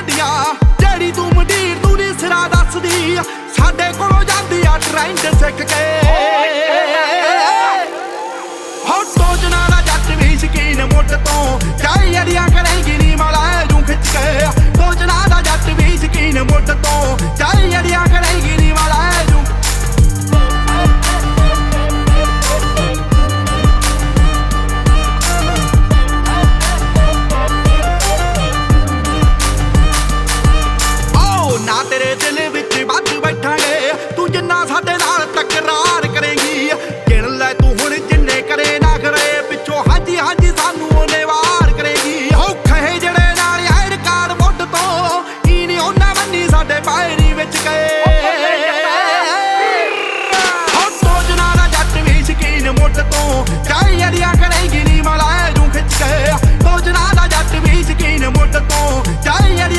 ਗੱਡੀਆਂ ਜਿਹੜੀ ਤੂੰ ਮੰਡੀਰ ਤੂੰ ਨੀ ਸਿਰਾ ਦੱਸਦੀ। ਸਾਡੇ ਕੋਲੋਂ ਜਾਂਦੀ ਆ ਟ੍ਰੈਂਡ ਸਿੱਖ ਕੇ।